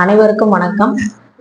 அனைவருக்கும் வணக்கம்.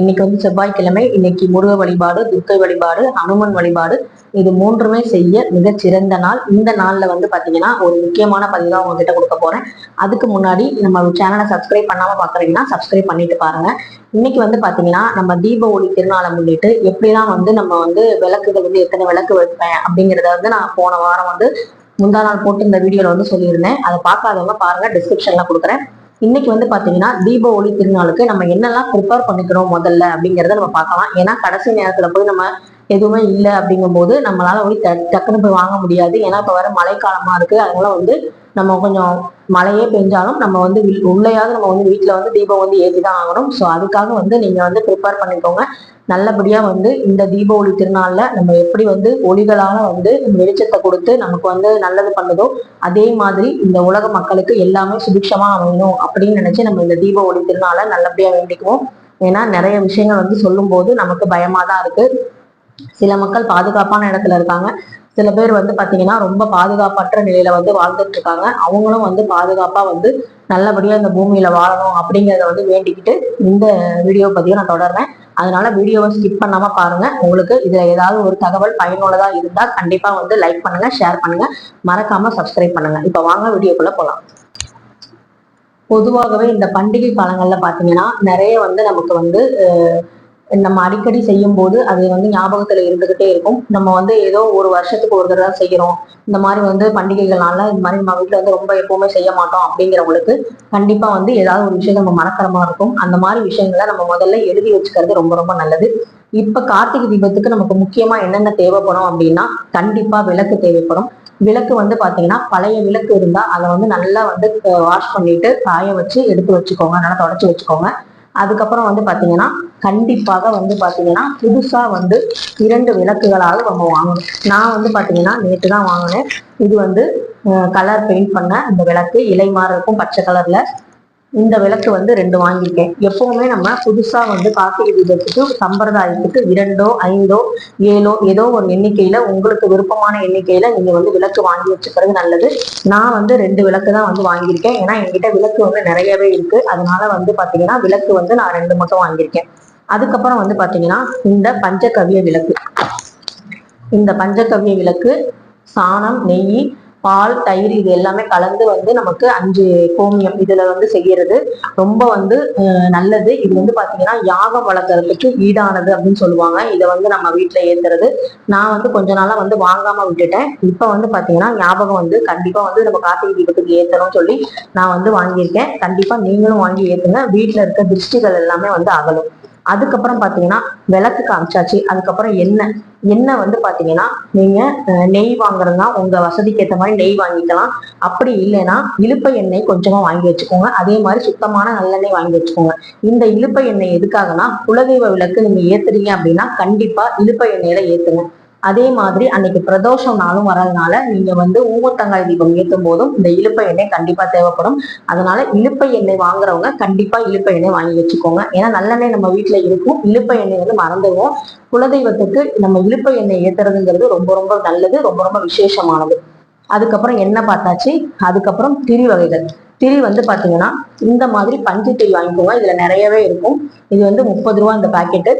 இன்னைக்கு வந்து செவ்வாய்க்கிழமை. இன்னைக்கு முருக வழிபாடு துர்க்கை வழிபாடு அனுமன் வழிபாடு. இது மூன்றுமே செய்ய மிக சிறந்த நாள். இந்த நாள்ல வந்து பாத்தீங்கன்னா ஒரு முக்கியமான பதிவு தான் உங்ககிட்ட கொடுக்க போறேன். அதுக்கு முன்னாடி நம்ம சேனலை சப்ஸ்கிரைப் பண்ணாம பாக்குறீங்கன்னா சப்ஸ்கிரைப் பண்ணிட்டு பாருங்க. இன்னைக்கு வந்து பாத்தீங்கன்னா நம்ம தீப ஒளி திருநாளை முன்னிட்டு எப்படிலாம் வந்து நம்ம வந்து விளக்குகள் வந்து எத்தனை விளக்கு வைப்பேன் அப்படிங்கிறத வந்து நான் போன வாரம் வந்து முந்தா நாள் போட்டு இந்த வீடியோல வந்து சொல்லியிருந்தேன். அதை பார்க்காதவங்க பாருங்க டிஸ்கிரிப்ஷன்ல கொடுக்குறேன். இன்னைக்கு வந்து பாத்தீங்கன்னா தீப ஒளி திருநாளுக்கு நம்ம என்னெல்லாம் ப்ரிப்பேர் பண்ணிக்கிறோம் முதல்ல அப்படிங்கறத நம்ம பார்க்கலாம். ஏன்னா கடைசி நேரத்துல போய் நம்ம எதுவுமே இல்லை அப்படிங்கும்போது நம்மளால போய் டக்குன்னு போய் வாங்க முடியாது. ஏன்னா இப்ப வர மழைக்காலமா இருக்கு. அதனால வந்து நம்ம கொஞ்சம் மழையே பெஞ்சாலும் நம்ம வந்து உள்ளேயாவது நம்ம வந்து வீட்டுல வந்து தீபம் வந்து ஏற்றி தான் ஆகணும். ஸோ அதுக்காக வந்து நீங்க வந்து ப்ரிப்பேர் பண்ணிக்கோங்க. நல்லபடியா வந்து இந்த தீப ஒளி திருநாள்ல நம்ம எப்படி வந்து ஒளிகளால வந்து வெளிச்சத்தை கொடுத்து நமக்கு வந்து நல்லது பண்ணுதோ அதே மாதிரி இந்த உலக மக்களுக்கு எல்லாமே சுபிக்ஷமாக அமையணும் அப்படின்னு நினைச்சு நம்ம இந்த தீப ஒளி திருநாளை நல்லபடியா வேண்டிக்குவோம். ஏன்னா நிறைய விஷயங்கள் வந்து சொல்லும்போது நமக்கு பயமா தான் இருக்கு. சில மக்கள் பாதுகாப்பான இடத்துல இருக்காங்க. சில பேர் வந்து பாத்தீங்கன்னா ரொம்ப பாதுகாப்பற்ற நிலையில வந்து வாழ்ந்துட்டு இருக்காங்க. அவங்களும் வந்து பாதுகாப்பா வந்து நல்லபடியா இந்த பூமியில வாழணும் அப்படிங்கறத வந்து வேண்டிக்கிட்டு இந்த வீடியோ பதிவை நான் தொடர்றேன். அதனால வீடியோவை ஸ்கிப் பண்ணாம பாருங்க. உங்களுக்கு இதுல ஏதாவது ஒரு தகவல் பயனுள்ளதா இருந்தா கண்டிப்பா வந்து லைக் பண்ணுங்க ஷேர் பண்ணுங்க. மறக்காம சப்ஸ்கிரைப் பண்ணுங்க. இப்ப வாங்க வீடியோக்குள்ள போலாம். பொதுவாகவே இந்த பண்டிகை காலங்கள்ல பாத்தீங்கன்னா நிறைய வந்து நமக்கு வந்து நம்ம அடிக்கடி செய்யும் போது அது வந்து ஞாபகத்துல இருந்துகிட்டே இருக்கும். நம்ம வந்து ஏதோ ஒரு வருஷத்துக்கு ஒரு தடவை செய்யறோம். இந்த மாதிரி வந்து பண்டிகைகள்னால இந்த மாதிரி நம்ம வீட்டுல வந்து ரொம்ப எப்பவுமே செய்ய மாட்டோம் அப்படிங்கிறவங்களுக்கு கண்டிப்பா வந்து ஏதாவது ஒரு விஷயம் நம்ம மறக்கிற இருக்கும். அந்த மாதிரி விஷயங்களை நம்ம முதல்ல எழுதி வச்சுக்கிறது ரொம்ப ரொம்ப நல்லது. இப்ப கார்த்திகை தீபத்துக்கு நமக்கு முக்கியமா என்னென்ன தேவைப்படும் அப்படின்னா கண்டிப்பா விளக்கு தேவைப்படும். விளக்கு வந்து பாத்தீங்கன்னா பழைய விளக்கு இருந்தா அதை வந்து நல்லா வந்து வாஷ் பண்ணிட்டு காய வச்சு எடுத்து வச்சுக்கோங்க. நல்லா தொடச்சு வச்சுக்கோங்க. அதுக்கப்புறம் வந்து பாத்தீங்கன்னா கண்டிப்பாக வந்து பாத்தீங்கன்னா புதுசா வந்து இரண்டு விளக்குகளாவது நம்ம வாங்கணும். நான் வந்து பாத்தீங்கன்னா நேற்று தான் வாங்கினேன். இது வந்து கலர் பெயிண்ட் பண்ண இந்த விளக்கு. இலை மாதிரி இருக்கும் பச்சை கலர்ல இந்த விளக்கு வந்து ரெண்டு வாங்கியிருக்கேன். எப்பவுமே நம்ம புதுசா வந்து கார்த்திகை தீபத்துக்கு சம்பிரதாயத்துக்கு இரண்டோ ஐந்தோ ஏழோ ஏதோ ஒரு எண்ணிக்கையில உங்களுக்கு விருப்பமான எண்ணிக்கையில நீங்க வந்து விளக்கு வாங்கி வச்சுக்கிறது நல்லது. நான் வந்து ரெண்டு விளக்கு தான் வந்து வாங்கியிருக்கேன். ஏன்னா என்கிட்ட விளக்கு வந்து நிறையவே இருக்கு. அதனால வந்து பாத்தீங்கன்னா விளக்கு வந்து நான் ரெண்டு மட்டும் வாங்கியிருக்கேன். அதுக்கப்புறம் வந்து பாத்தீங்கன்னா இந்த பஞ்சகவ்ய விளக்கு. இந்த பஞ்சகவ்ய விளக்கு சாணம் நெய் பால் தயிர் இது எல்லாமே கலந்து வந்து நமக்கு அஞ்சு கோமியம் இதுல வந்து செய்யறது. ரொம்ப வந்து நல்லது. இது வந்து பாத்தீங்கன்னா யாகம் வளர்க்கறதுக்கு ஈடானது அப்படின்னு சொல்லுவாங்க. இதை வந்து நம்ம வீட்டுல ஏத்துறது. நான் வந்து கொஞ்ச நாளா வந்து வாங்காம விட்டுட்டேன். இப்ப வந்து பாத்தீங்கன்னா ஞாபகம் வந்து கண்டிப்பா வந்து நம்ம கார்த்திகை தீபத்துக்கு ஏத்தணும்னு சொல்லி நான் வந்து வாங்கியிருக்கேன். கண்டிப்பா நீங்களும் வாங்கி ஏத்துங்க. வீட்டுல இருக்க திருஷ்டிகள் எல்லாமே வந்து அகலும். அதுக்கப்புறம் பார்த்தீங்கன்னா விளக்கு காமிச்சாச்சு. அதுக்கப்புறம் எண்ணெய் எண்ணெய் வந்து பார்த்தீங்கன்னா நீங்கள் நெய் வாங்குறதுனா உங்கள் வசதிக்கு ஏற்ற மாதிரி நெய் வாங்கிக்கலாம். அப்படி இல்லைன்னா இலுப்பை எண்ணெய் கொஞ்சமாக வாங்கி வச்சுக்கோங்க. அதே மாதிரி சுத்தமான நல்லெண்ணெய் வாங்கி வச்சுக்கோங்க. இந்த இழுப்ப எண்ணெய் எதுக்காகனா குலதெய்வ விளக்கு நீங்கள் ஏற்றுறீங்க அப்படின்னா கண்டிப்பாக இழுப்ப எண்ணெயில ஏற்றுங்க அதே மாதிரி அன்னைக்கு பிரதோஷம் நாளும் வர்றதுனால நீங்க வந்து ஊமத்தங்காய் தீபம் ஏற்றும் போதும் இந்த இழுப்ப எண்ணெய் கண்டிப்பா தேவைப்படும். அதனால இலுப்பை எண்ணெய் வாங்குறவங்க கண்டிப்பா இழுப்ப எண்ணெய் வாங்கி வச்சுக்கோங்க. ஏன்னா நல்லெண்ணெய் நம்ம வீட்டுல இருக்கும். இழுப்ப எண்ணெய் வந்து மறந்துடுவோம். குலதெய்வத்துக்கு நம்ம இழுப்ப எண்ணெய் ஏத்துறதுங்கிறது ரொம்ப ரொம்ப நல்லது ரொம்ப ரொம்ப விசேஷமானது. அதுக்கப்புறம் எண்ணெய் பார்த்தாச்சு? அதுக்கப்புறம் திரி வகைகள். திரி வந்து பாத்தீங்கன்னா இந்த மாதிரி பஞ்சு திரி வாங்கிக்கோங்க. இதுல நிறையவே இருக்கும். இது வந்து முப்பது ரூபா இந்த பாக்கெட்டு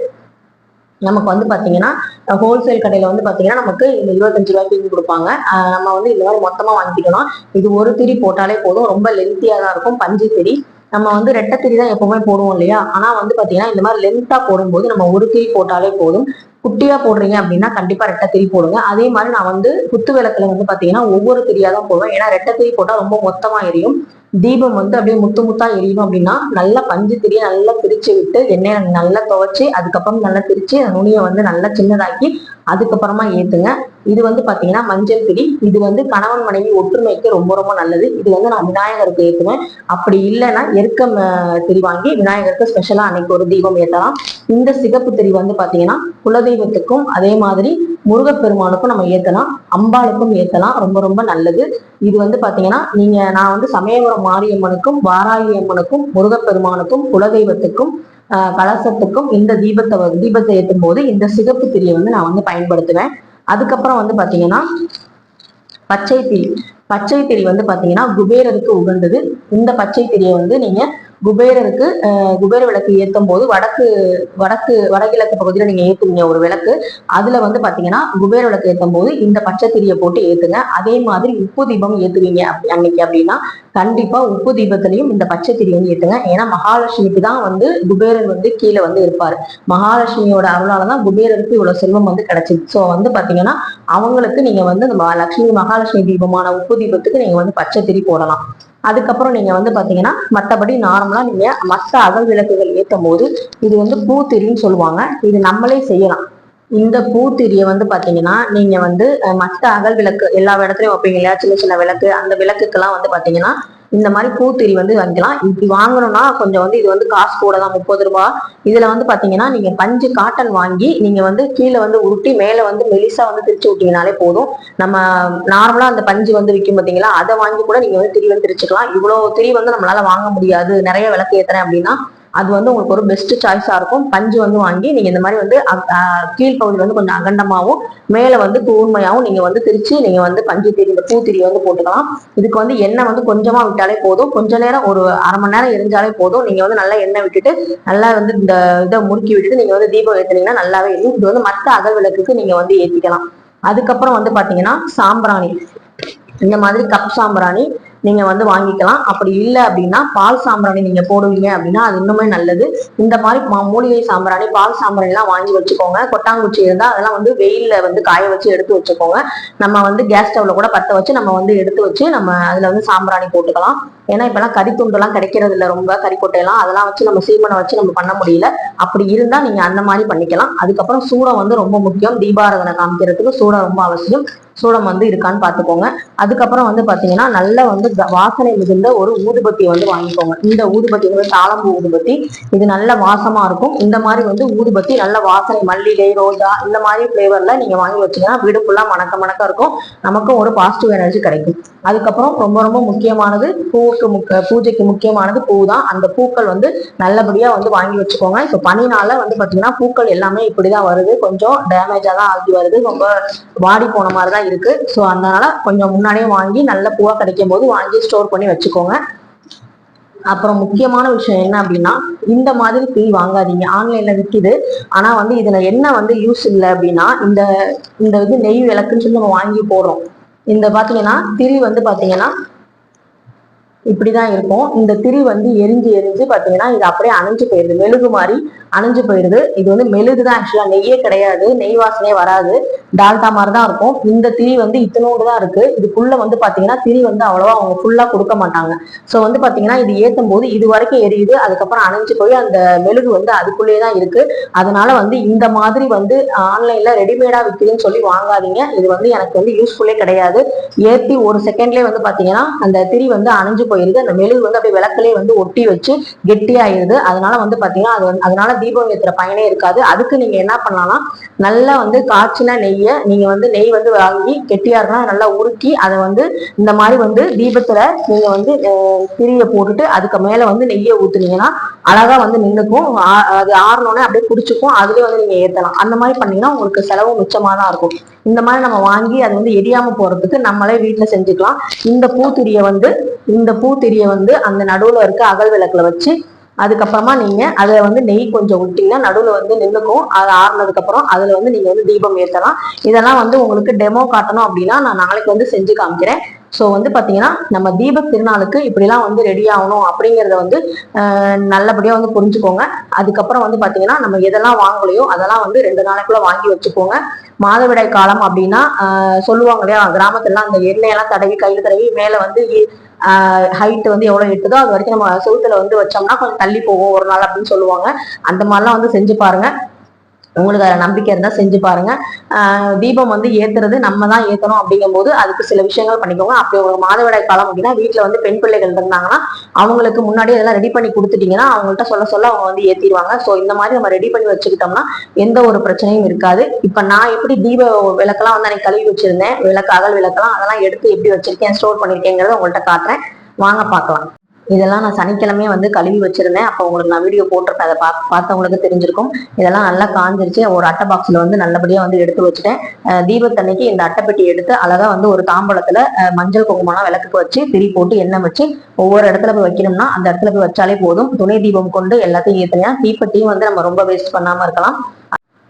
நமக்கு வந்து பாத்தீங்கன்னா ஹோல்சேல் கடையில வந்து பாத்தீங்கன்னா நமக்கு இந்த இருபத்தஞ்சு ரூபாய்க்கு இது கொடுப்பாங்க. நம்ம வந்து இந்த மாதிரி மொத்தமா வாங்கிக்கணும் இது ஒரு திரி போட்டாலே போதும். ரொம்ப லென்த்தியா தான் இருக்கும். பஞ்சு திரி. நம்ம வந்து ரெட்டை திரி தான் எப்பவுமே போடுவோம் இல்லையா? ஆனா வந்து பாத்தீங்கன்னா இந்த மாதிரி லென்த்தா போடும்போது நம்ம ஒரு திரி போட்டாலே போதும். குட்டியா போடுறீங்க அப்படின்னா கண்டிப்பா ரெட்டை திரி போடுங்க. அதே மாதிரி நான் வந்து குத்து விளக்குல வந்து பாத்தீங்கன்னா ஒவ்வொரு திரியா தான் போடுவேன். ஏன்னா ரெட்டை திரி போட்டா ரொம்ப மொத்தமா எரியும். தீபம் வந்து அப்படியே முத்து முத்தா எரியணும் அப்படின்னா நல்லா பஞ்சு திரியை நல்லா பிரிச்சு விட்டு எண்ணெயை நல்லா துவைச்சு அதுக்கப்புறம் நல்லா பிரிச்சு அந்த நுனியை வந்து நல்லா சின்னதாக்கி அதுக்கப்புறமா ஏத்துங்க. இது வந்து பாத்தீங்கன்னா மஞ்சள் திரி. இது வந்து கணவன் மனைவி ஒற்றுமைக்கு ரொம்ப ரொம்ப நல்லது. இது வந்து நான் விநாயகருக்கு ஏத்துவேன். அப்படி இல்லைன்னா எருக்கம் திரி வாங்கி விநாயகருக்கு ஸ்பெஷலா அன்னைக்கு ஒரு தீபம் ஏத்தலாம். இந்த சிகப்பு திரி வந்து பாத்தீங்கன்னா குலதெய்வத்துக்கும் அதே மாதிரி முருகப்பெருமானுக்கும் நம்ம ஏத்தலாம். அம்பாளுக்கும் ஏத்தலாம். ரொம்ப ரொம்ப நல்லது. இது வந்து பாத்தீங்கன்னா நீங்க நான் வந்து சமயபுரம் மாரியம்மனுக்கும் வாராகி அம்மனுக்கும் முருகப்பெருமானுக்கும் குலதெய்வத்துக்கும் கலசத்துக்கும் இந்த தீபத்தை தீபத்தை ஏற்றும் போது இந்த சிகப்பு திரியை வந்து நான் வந்து பயன்படுத்துவேன். அதுக்கப்புறம் வந்து பார்த்தீங்கன்னா பச்சை திரி பச்சை திரி வந்து பார்த்தீங்கன்னா குபேரருக்கு உகந்தது. இந்த பச்சை திரியை வந்து நீங்கள் குபேரருக்கு குபேர விளக்கு ஏற்றும் போது வடக்கு வடக்கு வடகிழக்கு பகுதியில நீங்க ஏத்துவீங்க ஒரு விளக்கு. அதுல வந்து பாத்தீங்கன்னா குபேர விளக்கு ஏற்றும் போது இந்த பச்சை திரியை போட்டு ஏத்துங்க. அதே மாதிரி உப்பு தீபம் ஏத்துவீங்க அப்படி- அன்னைக்கு அப்படின்னா கண்டிப்பா உப்பு தீபத்திலையும் இந்த பச்சை திரி வந்து ஏத்துங்க. ஏன்னா மகாலட்சுமிக்கு தான் வந்து குபேரன் வந்து கீழே வந்து இருப்பாரு. மகாலட்சுமியோட அருளாலதான் குபேரருக்கு இவ்வளோ செல்வம் வந்து கிடைச்சிது. ஸோ வந்து பாத்தீங்கன்னா அவங்களுக்கு நீங்க வந்து இந்த லட்சுமி மகாலட்சுமி தீபமான உப்பு தீபத்துக்கு நீங்க வந்து பச்சை திரி போடலாம். அதுக்கப்புறம் நீங்க வந்து பாத்தீங்கன்னா மத்தபடி நார்மலா நீங்க மத்த அகல் விளக்குகள் ஏத்தும் போது இது வந்து பூத்திரின்னு சொல்லுவாங்க. இது நம்மளே செய்யலாம். இந்த பூத்திரியை வந்து பாத்தீங்கன்னா நீங்க வந்து மற்ற மத்த அகல் விளக்கு எல்லா இடத்துலயும் வைப்பீங்க இல்லையா? சின்ன சின்ன விளக்கு அந்த விளக்குக்கெல்லாம் வந்து பாத்தீங்கன்னா இந்த மாதிரி பூத்திரி வந்து வாங்கிக்கலாம். இப்படி வாங்கணும்னா கொஞ்சம் வந்து இது வந்து காசு கூட தான் முப்பது ரூபா. இதுல வந்து பாத்தீங்கன்னா நீங்க பஞ்சு காட்டன் வாங்கி நீங்க வந்து கீழே வந்து உருட்டி மேல வந்து மெலிசா வந்து திரிச்சு விட்டீங்கனாலே போதும். நம்ம நார்மலா அந்த பஞ்சு வந்து விற்கும் பாத்தீங்களா? அதை வாங்கி கூட நீங்க வந்து திரி வந்து திரிச்சுக்கலாம். இவ்வளவு திரி வந்து நம்மளால வாங்க முடியாது. நிறைய விளக்கு ஏத்துறேன் அப்படின்னா அது வந்து உங்களுக்கு ஒரு பெஸ்ட் சாய்ஸா இருக்கும். பஞ்சு வந்து வாங்கி நீங்க இந்த மாதிரி வந்து அக்- வந்து கொஞ்சம் அகண்டமாகவும் மேல வந்து கூர்மையாகவும் நீங்க வந்து திரிச்சு நீங்க வந்து பஞ்சு திரி இந்த பூத்திரி வந்து போட்டுக்கலாம். இதுக்கு வந்து எண்ணெய் வந்து கொஞ்சமா விட்டாலே போதும். கொஞ்ச நேரம் ஒரு அரை மணி நேரம் எரிஞ்சாலே போதும். நீங்க வந்து நல்லா எண்ணெய் விட்டுட்டு நல்லா வந்து இந்த இதை முறுக்கி விட்டுட்டு நீங்க வந்து தீபம் ஏத்துனீங்கன்னா நல்லாவே இருக்கும் இது வந்து மத்த அகல் விளக்குக்கு நீங்க வந்து ஏத்திக்கலாம். அதுக்கப்புறம் வந்து பாத்தீங்கன்னா சாம்பிராணி. இந்த மாதிரி கப் சாம்பிராணி. நீங்க வந்து வாங்கிக்கலாம். அப்படி இல்லை அப்படின்னா பால் சாம்பிராணி நீங்க போடுவீங்க அப்படின்னா அது இன்னுமே நல்லது. இந்த மாதிரி மூலிகை சாம்பிராணி பால் சாம்பிராணி எல்லாம் வாங்கி வச்சுக்கோங்க. கொட்டாங்குச்சி இருந்தா அதெல்லாம் வந்து வெயில்ல வந்து காய வச்சு எடுத்து வச்சுக்கோங்க. நம்ம வந்து கேஸ் ஸ்டவ்ல கூட பத்த வச்சு நம்ம வந்து எடுத்து வச்சு நம்ம அதுல வந்து சாம்பிராணி போட்டுக்கலாம். ஏன்னா இப்பெல்லாம் கறித்துண்டு எல்லாம் கிடைக்கிறது இல்ல ரொம்ப. கறிக்கொட்டையெல்லாம் அதெல்லாம் வச்சு நம்ம சீமனை வச்சு நம்ம பண்ண முடியல. அப்படி இருந்தா நீங்க அந்த மாதிரி பண்ணிக்கலாம். அதுக்கப்புறம் சூடம் வந்து ரொம்ப முக்கியம். தீபாரதனை காமிக்கிறதுக்கு சூடம் ரொம்ப அவசியம். சூடம் வந்து இருக்கான்னு பார்த்துக்கோங்க. அதுக்கப்புறம் வந்து பாத்தீங்கன்னா நல்ல வந்து வாசனை மிகுந்த ஒரு ஊதுபத்தி வந்து வாங்கிக்கோங்க. இந்த ஊதுபத்தி வந்து தாளம்பூ ஊதுபத்தி இது நல்ல வாசமா இருக்கும். இந்த மாதிரி வந்து ஊதுபத்தி நல்ல வாசனை மல்லிகை ரோஜா இந்த மாதிரி ஃப்ளேவரில் நீங்கள் வாங்கி வச்சீங்கன்னா வீடு ஃபுல்லாக மணக்க மணக்க இருக்கும். நமக்கும் ஒரு பாசிட்டிவ் எனர்ஜி கிடைக்கும். அதுக்கப்புறம் ரொம்ப ரொம்ப முக்கியமானது பூவுக்கு முக்க பூஜைக்கு முக்கியமானது பூ தான் அந்த பூக்கள் வந்து நல்லபடியாக வந்து வாங்கி வச்சுக்கோங்க. இப்போ பனினால வந்து பார்த்தீங்கன்னா பூக்கள் எல்லாமே இப்படி தான் வருது. கொஞ்சம் டேமேஜாக தான் ஆகி வருது. ரொம்ப வாடி போன மாதிரி தான் இருக்கு. ஸோ அதனால கொஞ்சம் முன்னாடியே வாங்கி நல்ல பூவா கிடைக்கும் போது வாங்கி ஸ்டோர் பண்ணி வச்சுக்கோங்க. அப்புறம் முக்கியமான விஷயம் என்ன அப்படின்னா இந்த மாதிரி திரி வாங்காதீங்க. ஆன்லைன்ல விற்கிது ஆனா வந்து இதுல என்ன வந்து யூஸ் இல்லை அப்படின்னா இந்த இந்த இது நெய் விளக்குன்னு சொல்லி நம்ம வாங்கி போடுறோம். இந்த பாத்தீங்கன்னா திரி வந்து பாத்தீங்கன்னா இப்படிதான் இருக்கும். இந்த திரி வந்து எரிஞ்சு எரிஞ்சு பாத்தீங்கன்னா இது அப்படியே அணைஞ்சு போயிருது. மெழுகு மாதிரி அணைஞ்சு போயிருது. இது வந்து மெழுகு தான் ஆக்சுவலா நெய்யே கிடையாது. நெய் வாசனையே வராது. டால்டா மாதிரி தான் இருக்கும். இந்த திரி வந்து இத்தனோடு தான் இருக்கு. இதுக்குள்ள வந்து பாத்தீங்கன்னா திரி வந்து அவ்வளவா அவங்க ஃபுல்லா கொடுக்க மாட்டாங்க. சோ வந்து பாத்தீங்கன்னா இது ஏத்தும் போது இது வரைக்கும் எரியுது. அதுக்கப்புறம் அணைஞ்சு போய் அந்த மெழுகு வந்து அதுக்குள்ளேயே தான் இருக்கு. அதனால வந்து இந்த மாதிரி வந்து ஆன்லைன்ல ரெடிமேடா விற்குதுன்னு சொல்லி வாங்காதீங்க. இது வந்து எனக்கு வந்து யூஸ்ஃபுல்லே கிடையாது. ஏத்தி ஒரு செகண்ட்லேயே வந்து பாத்தீங்கன்னா அந்த திரி வந்து அணைஞ்சு போயிருது. அந்த மெழுகு வந்து அப்படியே விளக்குலயே வந்து ஒட்டி வச்சு கெட்டியாயிருது. அதனால வந்து பாத்தீங்கன்னா அது வந்து- அதனால தீபம் ஏற்றுற பயனே இருக்காது. அதுக்கு நீங்க என்ன பண்ணலாம்னா நல்லா வந்து காய்ச்சின நெய்யை நீங்க வந்து நெய் வந்து வாங்கி கெட்டியா நல்லா உருக்கி அதை வந்து இந்த மாதிரி வந்து தீபத்துல நீங்க வந்து திரிய போட்டுட்டு அதுக்கு மேல வந்து நெய்யை ஊத்துனீங்கன்னா அழகா வந்து நின்றுக்கும் ஆ- அது ஆறணும்னே அப்படியே குடிச்சுக்கும். அதுலயே வந்து நீங்க ஏத்தலாம். அந்த மாதிரி பண்ணீங்கன்னா உங்களுக்கு செலவு மிச்சமா தான் இருக்கும். இந்த மாதிரி நம்ம வாங்கி அது வந்து எரியாம போறதுக்கு நம்மளே வீட்டுல செஞ்சுக்கலாம். இந்த பூத்திரிய வந்து இந்த பூத்திரியை வந்து அந்த நடுவில் இருக்க அகல் விளக்கில் வச்சு அதுக்கப்புறமா நீங்கள் அதில் வந்து நெய் கொஞ்சம் விட்டிங்கன்னா நடுவில் வந்து நின்றுக்கும் அது ஆறுனதுக்கப்புறம் அதில் வந்து நீங்கள் வந்து தீபம் ஏற்றலாம் இதெல்லாம் வந்து உங்களுக்கு டெமோ காட்டணும் அப்படின்னா நான் நாளைக்கு வந்து செஞ்சு காமிக்கிறேன். ஸோ வந்து பார்த்தீங்கன்னா நம்ம தீப திருநாளுக்கு இப்படிலாம் வந்து ரெடி ஆகணும் அப்படிங்கிறத வந்து நல்லபடியாக வந்து புரிஞ்சுக்கோங்க. அதுக்கப்புறம் வந்து பார்த்தீங்கன்னா நம்ம எதெல்லாம் வாங்கலையோ அதெல்லாம் வந்து ரெண்டு நாளைக்குள்ள வாங்கி வச்சுக்கோங்க. மாதவிடாய் காலம் அப்படின்னா சொல்லுவாங்க இல்லையா கிராமத்துலலாம் அந்த எண்ணெயெல்லாம் தடவி கையில் தடவி மேலே வந்து ஹைட் வந்து எவ்வளவு எட்டுதோ அது வரைக்கும் நம்ம செவுத்துல வந்து வச்சோம்னா கொஞ்சம் தள்ளி போகும் ஒரு நாள் அப்படின்னு சொல்லுவாங்க. அந்த மாதிரிலாம் வந்து செஞ்சு பாருங்க. உங்களுக்கு அதில் நம்பிக்கை இருந்தால் செஞ்சு பாருங்க. தீபம் வந்து ஏத்துறது நம்ம தான் ஏத்தணும் அப்படிங்கும்போது அதுக்கு சில விஷயங்கள் பண்ணிக்கோங்க. அப்படி உங்களுக்கு மாதவிடாய் காலம் அப்படின்னா வீட்டில் வந்து பெண் பிள்ளைகள் இருந்தாங்கன்னா அவங்களுக்கு முன்னாடி இதெல்லாம் ரெடி பண்ணி கொடுத்துட்டீங்கன்னா அவங்கள்ட்ட சொல்ல சொல்ல அவங்க வந்து ஏற்றிடுவாங்க ஸோ இந்த மாதிரி நம்ம ரெடி பண்ணி வச்சுக்கிட்டோம்னா எந்த ஒரு பிரச்சனையும் இருக்காது. இப்போ நான் எப்படி தீப விளக்கெல்லாம் வந்து அன்னைக்கு கழுவி வச்சிருந்தேன். விளக்கு அகல் விளக்கெல்லாம் அதெல்லாம் எடுத்து எப்படி வச்சிருக்கேன் ஸ்டோர் பண்ணியிருக்கேங்கிறத உங்கள்கிட்ட காட்டுறேன். வாங்க பார்க்கலாம். இதெல்லாம் நான் சனிக்கிழமையே வந்து கழுவி வச்சிருந்தேன். அப்போ உங்களுக்கு நான் வீடியோ போட்டிருப்பேன். அதை பா பார்த்தவங்களுக்கு தெரிஞ்சிருக்கும். இதெல்லாம் நல்லா காஞ்சிருச்சு. ஒரு அட்டை பாக்ஸ்ல வந்து நல்லபடியா வந்து எடுத்து வச்சுட்டேன். தீபத்தன்னைக்கு இந்த அட்டைப்பெட்டி எடுத்து அழகா வந்து ஒரு தாம்பழத்துல மஞ்சள் குங்குமம்லாம் விளக்குக்கு வச்சு திரி போட்டு எண்ணெய் வச்சு ஒவ்வொரு இடத்துல போய் வைக்கணும்னா அந்த இடத்துல போய் வச்சாலே போதும். துணை தீபம் கொண்டு எல்லாத்தையும் ஏற்றினா தீப்பெட்டியும் வந்து நம்ம ரொம்ப வேஸ்ட் பண்ணாம இருக்கலாம்.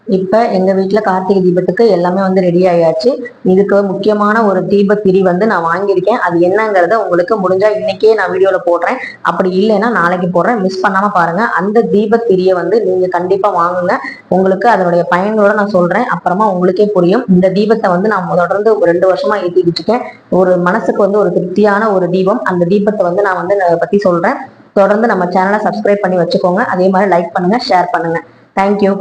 இப்ப எங்க வீட்டில் கார்த்திகை தீபத்துக்கு எல்லாமே வந்து ரெடி ஆயாச்சு. இதுக்கு முக்கியமான ஒரு தீப திரி வந்து நான் வாங்கியிருக்கேன். அது என்னங்கறத உங்களுக்கு முடிஞ்சா இன்னைக்கே நான் வீடியோல போடுறேன். அப்படி இல்லைன்னா நாளைக்கு போடுறேன். மிஸ் பண்ணாம பாருங்க. அந்த தீப திரியை வந்து நீங்க கண்டிப்பா வாங்குங்க. உங்களுக்கு அதனுடைய பயன்களோட நான் சொல்றேன். அப்புறமா உங்களுக்கே புரியும். இந்த தீபத்தை வந்து நான் தொடர்ந்து ஒரு ரெண்டு வருஷமா ஏற்றிக்கிட்டு இருக்கேன். ஒரு மனசுக்கு வந்து ஒரு திருப்தியான ஒரு தீபம். அந்த தீபத்தை வந்து நான் வந்து அதை பத்தி சொல்றேன். தொடர்ந்து நம்ம சேனலை சப்ஸ்கிரைப் பண்ணி வச்சுக்கோங்க. அதே மாதிரி லைக் பண்ணுங்க ஷேர் பண்ணுங்க. தேங்க்யூ